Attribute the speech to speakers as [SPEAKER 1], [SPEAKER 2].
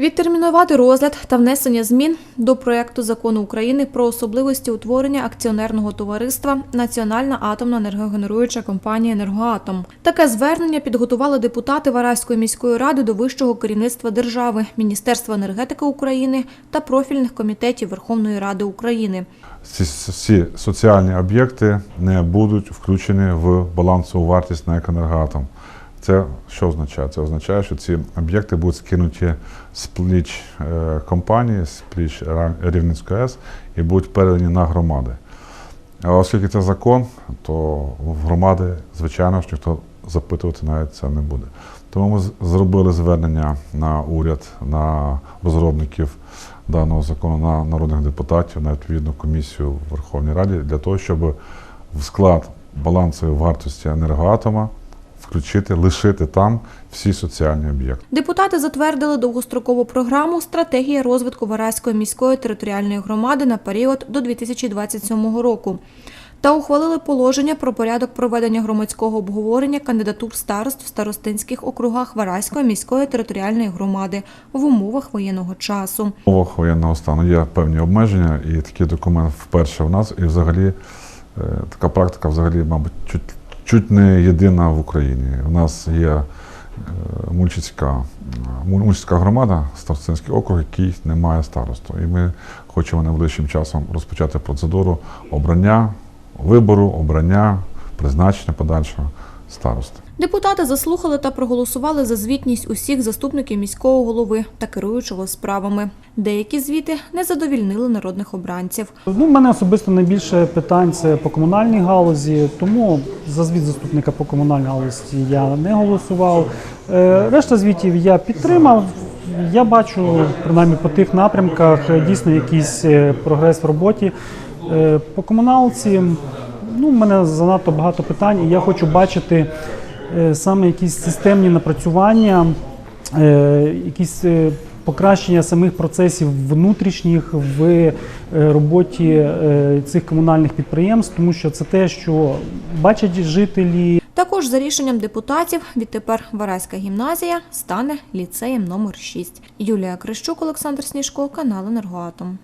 [SPEAKER 1] Відтермінувати розгляд та внесення змін до проекту закону України про особливості утворення акціонерного товариства Національна атомна енергогенеруюча компанія Енергоатом. Таке звернення підготували депутати Вараської міської ради до вищого керівництва держави, Міністерства енергетики України та профільних комітетів Верховної Ради України.
[SPEAKER 2] Всі соціальні об'єкти не будуть включені в балансову вартість на екенергоатом. Це що означає? Це означає, що ці об'єкти будуть скинуті з пліч е, компанії, з пліч Рівненської АЕС і будуть передані на громади. А оскільки це закон, то в громади, звичайно ж, ніхто запитувати навіть це не буде. Тому ми зробили звернення на уряд, на розробників даного закону, на народних депутатів, на відповідну комісію в Верховній Раді для того, щоб в склад балансової вартості енергоатома включити, лишити там всі соціальні об'єкти.
[SPEAKER 1] Депутати затвердили довгострокову програму Стратегія розвитку Вараської міської територіальної громади на період до 2027 року та ухвалили положення про порядок проведення громадського обговорення кандидатур старост в старостинських округах Вараської міської територіальної громади в умовах воєнного часу.
[SPEAKER 2] В умовах воєнного стану є певні обмеження, і такий документ вперше в нас. І взагалі е, така практика, взагалі, мабуть, чуть, чуть не єдина в Україні. У нас є е, Мульчицька, Мульчицька громада, Старцинський округ, який не має старосту. І ми хочемо найближчим часом розпочати процедуру обрання, вибору, обрання, призначення подальшого старости.
[SPEAKER 1] Депутати заслухали та проголосували за звітність усіх заступників міського голови та керуючого справами. Деякі звіти не задовільнили народних обранців.
[SPEAKER 3] Ну, в мене особисто найбільше питань це по комунальній галузі, тому за звіт заступника по комунальній галузі я не голосував. Е, Решта звітів я підтримав. Я бачу, принаймні по тих напрямках, е, дійсно якийсь е, прогрес в роботі. По комуналці ну, в мене занадто багато питань, і я хочу бачити саме якісь системні напрацювання, е, якісь е, покращення самих процесів внутрішніх в е, роботі е, цих комунальних підприємств, тому що це те, що бачать жителі,
[SPEAKER 1] Також за рішенням депутатів відтепер Вараська гімназія стане ліцеєм номер 6. Юлія Крищук, Олександр Сніжко, канал Енергоатом.